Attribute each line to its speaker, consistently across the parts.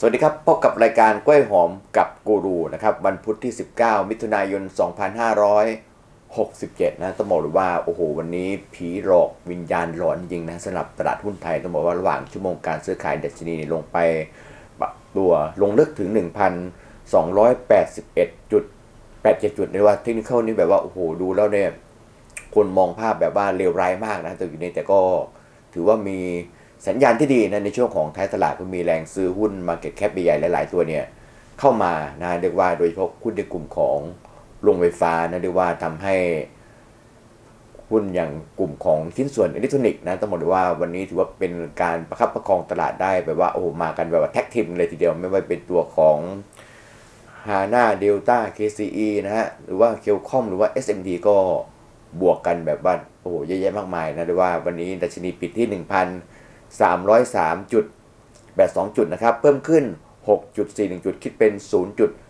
Speaker 1: สวัสดีครับ พบกับรายการกล้วยหอมกับกูรูนะครับ วันพุธที่ 19 มิถุนายน 2567 นะต้องบอกเลยว่า โอ้โห วันนี้ผีหลอกวิญญาณหลอนจริงนะสำหรับตลาดหุ้นไทย ต้องบอกว่าระหว่างชั่วโมงการซื้อขายดัชนีลงไปปรับตัวลงลึกถึง 1,281จุด87 จุดเลยว่าเทคนิคนี่แบบว่า โอ้โห ดูแล้วเนี่ยคนมองภาพแบบว่าเลวร้ายมากนะแต่อยู่ในแต่ก็ถือว่ามี สัญญาณที่ดีนะในช่วงของท้ายตลาดก็มีแรงซื้อหุ้น Market Cap ใหญ่ๆหลาย ๆ ตัวเนี่ยเข้ามานะเรียกว่าโดยเฉพาะหุ้นในกลุ่มของโรงไฟฟ้านะเรียกว่าทำให้หุ้นอย่างกลุ่มของชิ้นส่วนอิเล็กทรอนิกส์นะต้องบอกเลยว่าวันนี้ถือว่าเป็นการประคับประคองตลาดได้แบบว่าโอ้มากันแบบว่าแท็กทีมเลยทีเดียวไม่ว่าเป็นตัวของฮาน่าเดลต้า KCE นะฮะหรือว่าเคลคอมหรือว่า SMD ก็บวกกันแบบว่าโอ้โหเยอะแยะมากมายนะเรียกว่าวันนี้ดัชนีปิดที่ 1,303จุด82 จุดนะครับ เพิ่มขึ้น 6.41 จุด คิดเป็น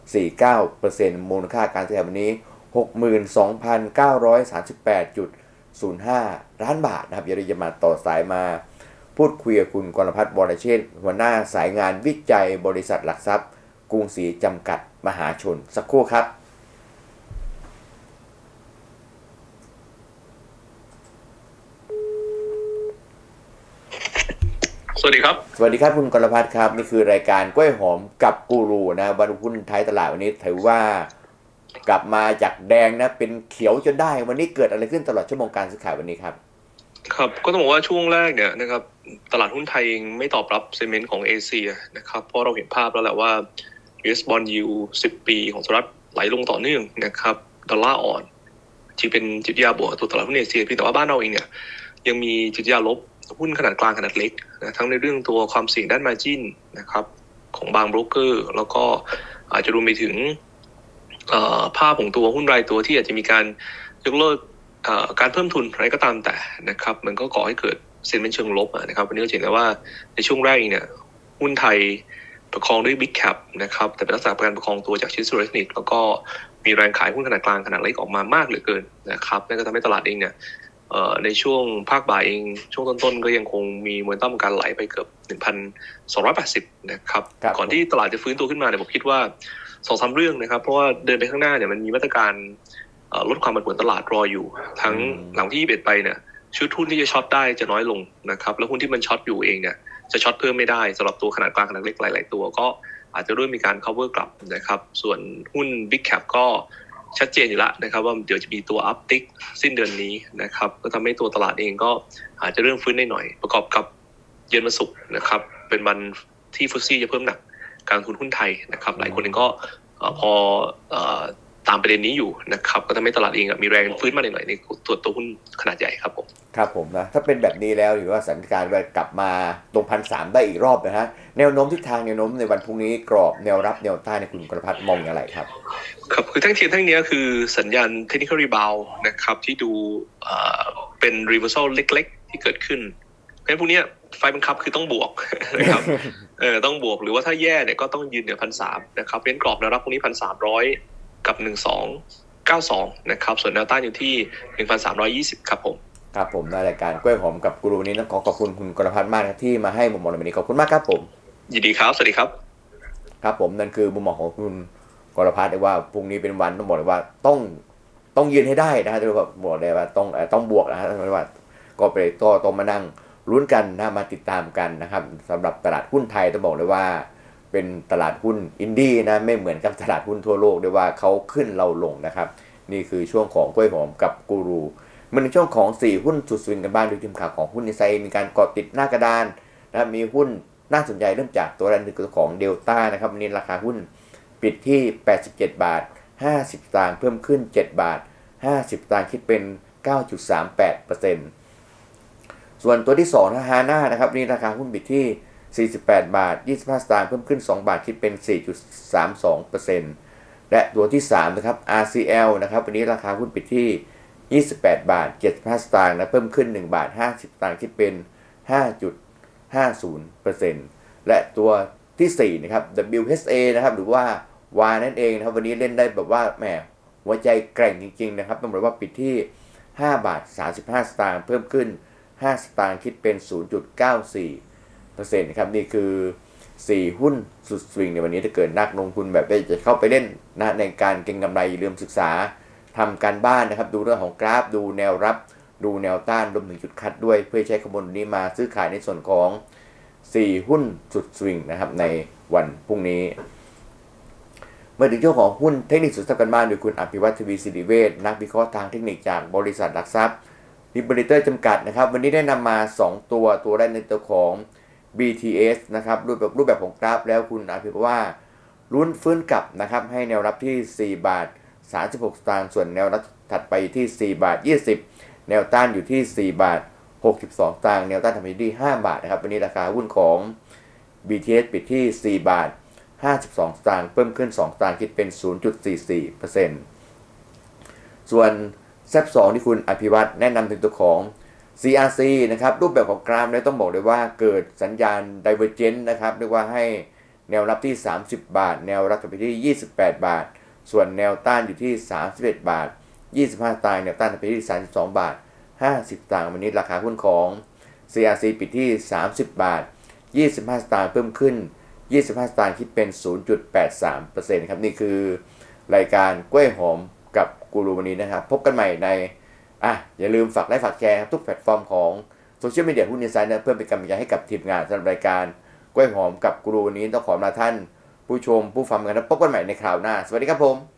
Speaker 1: 0.49%มูลค่าการซื้อขายวันนี้ 62,938.05 ล้านบาทนะครับเดี๋ยวเราจะมาต่อสายมาพูดคุยกับคุณกรพัฒน์บรเชษฐ์หัวหน้าสายงานวิจัยบริษัทหลักทรัพย์ กรุงศรีจำกัดมหาชน สักครู่ครับ
Speaker 2: วัสดีครับ
Speaker 1: สวัสดีครับคุณกรพัฒน์ครับ นี่คือรายการกล้วยหอมกับกูรูนะวันหุ้นไทยตลาดวันนี้ถือว่ากลับมาจากแดงนะ เป็นเขียวจนได้ วันนี้เกิดอะไรขึ้นตลอดชั่วโมงการซื้อขายวันนี้ครับ
Speaker 2: ครับ ก็ต้องบอกว่าช่วงแรกเนี่ยนะครับตลาดหุ้นไทยเองไม่ตอบรับเซนเมนต์ของเอเชียนะครับเพราะเราเห็นภาพแล้วแหละว่า US bond yield 10 ปีของสหรัฐไหลลงต่อเนื่องนะครับดอลลาร์อ่อนจริงเป็นจิตวิทยาบวกกับตัวตลาดหุ้นเอเชียเพียงแต่ว่าบ้านเราเองเนี่ยยังมีจิตวิทยาลบ หุ้นขนาดกลางขนาดเล็กนะทั้งในเรื่องตัวความเสี่ยงด้านมาจินนะครับของบางโบรกเกอร์ แล้วก็อาจจะรวมไปถึงภาพของตัวหุ้นรายตัวที่อาจจะมีการยกเลิกการเพิ่มทุนอะไรก็ตามแต่นะครับ มันก็ก่อให้เกิดเซ็นเป็นเชิงลบนะครับวันนี้เราจะเห็นได้ว่าในช่วงแรกเองเนี่ยหุ้นไทยประคองด้วย Big Cap นะครับแต่เป็นลักษณะการประคองตัวจากชิ้นส่วนอิเทรอนิกส์แล้วก็มีแรงขายหุ้นขนาดกลางขนาดเล็กออกมามากเหลือเกินนะครับนั่นก็ทำให้ตลาดเองเนี่ย ในช่วงภาคบ่ายเอง ช่วงต้นๆ ก็ยังคงมีมวลต้านการไหลไปเกือบ 1,280 นะครับ
Speaker 1: ครับ
Speaker 2: ก่อนที่ตลาดจะฟื้นตัวขึ้นมาเนี่ยผมคิดว่าสองสามเรื่องนะครับ เพราะว่าเดินไปข้างหน้าเนี่ยมันมีมาตรการเอ่อลดความผันผวนตลาดรออยู่ ทั้ง
Speaker 1: อืม
Speaker 2: หลังที่ 21 ไปเนี่ยชุดหุ้นที่จะช็อตได้จะน้อยลงนะครับ แล้วหุ้นที่มันช็อตอยู่เองเนี่ยจะช็อตเพิ่มไม่ได้สำหรับตัวขนาดกลางขนาดเล็กหลาย ๆ ตัวก็อาจจะเริ่มมีการ cover กลับนะครับ ส่วนหุ้น big cap ก็ ชัดเจนอยู่แล้วนะครับว่าเดี๋ยวจะมีตัวอัพติกสิ้นเดือนนี้นะครับก็ทำให้ตัวตลาดเองก็อาจจะเริ่มฟื้นได้หน่อย ประกอบกับเย็นวันศุกร์นะครับเป็นวันที่ฟุตซี่จะเพิ่มหนักการลงทุนหุ้นไทยนะครับหลายคนเองก็พออ ตามประเด็นนี้อยู่นะครับก็ทำให้ตลาดเองอะมีแรงฟื้นมาหน่อยๆในตัวตัวหุ้นขนาดใหญ่ครับผม
Speaker 1: ครับผมนะถ้าเป็นแบบนี้แล้วถือว่าสถานการณ์ว่ากลับมาตรงพันสามได้อีกรอบนะฮะแนวโน้มทิศทางแนวโน้มในวันพรุ่งนี้กรอบแนวรับแนวต้านในคุณกรพัฒน์มองอย่างไรครับ
Speaker 2: ครับคือทั้งทีทั้งเนี้ยคือสัญญาณ technical rebound นะครับที่ดูเอ่อเป็น reversal เล็ก ๆ ที่เกิดขึ้นเพราะฉะนั้นพวกเนี้ยไฟบังคับคือต้องบวกนะครับเออต้องบวกหรือว่าถ้าแย่เนี่ยก็ต้องยืนเหนือพันสามนะครับเป็นกรอบแนวรับพวกนี้พันสามร้อย กับหนึ่งสองเก้าสองนะครับ ส่วนแนวต้านอยู่ที่หนึ่งพันสามร้อยยี่สิบครับผม
Speaker 1: ครับผมในรายการกล้วยหอมกับกูรูนี้ต้องขอขอบคุณคุณกรพัฒน์มากนะที่มาให้มุมมองในวันนี้ขอบคุณมากครับผม
Speaker 2: ยินดีครับ สวัสดีครับ
Speaker 1: ครับผมนั่นคือมุมมองของคุณกรพัฒน์เลยว่าพรุ่งนี้เป็นวันต้องบอกเลยว่าต้องต้องยืนให้ได้นะฮะที่ว่าบอกเลยว่าต้องเอ่อต้องบวกนะฮะว่าก็ไปก็ต้องมานั่งลุ้นกันนะมาติดตามกันนะครับสำหรับตลาดหุ้นไทยต้องบอกเลยว่า เป็นตลาดหุ้นอินดี้นะไม่เหมือนกับตลาดหุ้นทั่วโลกด้วยว่าเขาขึ้นเราลงนะครับ นี่คือช่วงของกล้วยหอมกับกูรูมันในช่วงของ 4 หุ้นสุดสวิงกันบ้างโดยทีมข่าวของหุ้นในไซมีการเกาะติดหน้ากระดานนะมีหุ้นน่าสนใจเริ่มจากตัวแรกคือของเดลต้านะครับวันนี้ราคาหุ้นปิดที่ 87 บาท 50ตางค์เพิ่มขึ้น 7 บาท 50ตางค์คิดเป็น 9.38%ส่วนตัวที่2นะฮาน่านะครับนนี้ราคาหุ้นปิดที่ 48 บาท 25 สตางค์เพิ่มขึ้น 2 บาทคิดเป็น 4.32%และตัวที่ 3 นะครับ RCL นะครับ วันนี้ราคาหุ้นปิดที่ 28 บาท 75 สตางค์นะเพิ่มขึ้น 1 บาท 50 สตางค์คิดเป็น 5.50%และตัวทีสี่ 4 นะครับ WHA นะครับ หรือว่าวานั่นเองนะครับ วันนี้เล่นได้แบบว่าแหมหัวใจแกร่งจริง ๆ นะครับต้องบอกว่าปิดที่ 5 บาท 35 สตางค์เพิ่มขึ้น 5 สตางค์คิดเป็น 0.94 นะครับนี่คือ 4 หุ้นสุดสวิงในวันนี้ถ้าเกิดนักลงทุนแบบจะเข้าไปเล่นนะในการเก็งกำไรอย่าลืมศึกษาทำการบ้านนะครับ ดูเรื่องของกราฟดูแนวรับ ดูแนวต้านรวมถึงจุดคัดด้วยเพื่อใช้ขบวนนี้มาซื้อขายในส่วนของ 4 หุ้นสุดสวิงนะครับในวันพรุ่งนี้เมื่อถึงช่วงของหุ้นเทคนิคสุดสัปกันบ้านโดยคุณอภิวัตทวีสิริเวชนักวิเคราะห์ทางเทคนิคจากบริษัทหลักทรัพย์ลิเบอร์เตอร์จำกัดนะครับ วันนี้ได้นำมา 2 ตัวตัวแรกในตัวของ BTS นะครับรูปแบบรูปแบบของกราฟแล้วคุณอภิวัตว่าลุ้นฟื้นกลับนะครับให้แนวรับที่ 4 บาท 36 สตางค์ส่วนแนวรับถัดไปที่ 4 บาท 20 แนวต้านอยู่ที่ 4 บาท 62 สตางค์แนวต้านทำไปที่ 5 บาทนะครับวันนี้ราคาหุ้นของ BTS ปิดที่ 4 บาท 52 สตางค์เพิ่มขึ้น 2 สตางค์คิดเป็น 0.44%ส่วนแซบ2ที่คุณอภิวัตแนะนำถึงตัวของ CRC นะครับรูปแบบของกราฟเนี่ยต้องบอกเลยว่าเกิดสัญญาณ Divergent นะครับเรียกว่าให้แนวรับที่ 30 บาท แนวรับไปที่ 28 บาท ส่วนแนวต้านอยู่ที่ 31 บาท 25สตางค์แนวต้านไปที่ 32 บาท 50สตางค์วันนี้ราคาหุ้นของ CRC ปิดที่ 30 บาท 25สตางค์เพิ่มขึ้น 25สตางค์คิดเป็น 0.83%ครับนี่คือ รายการกล้วยหอมกับกูรูวันนี้นะครับ พบกันใหม่ใน อะอย่าลืมฝากไลค์ฝากแชร์ครับทุกแพลตฟอร์มของโซเชียลมีเดียหุ้นอินไซด์นะเพื่อเป็นกำลังใจให้กับทีมงานสำหรับรายการกล้วยหอมกับกรูวันนี้ต้องขอลาท่าน ผู้ชมผู้ฟังกันนะพบกันใหม่ในคราวหน้า สวัสดีครับผม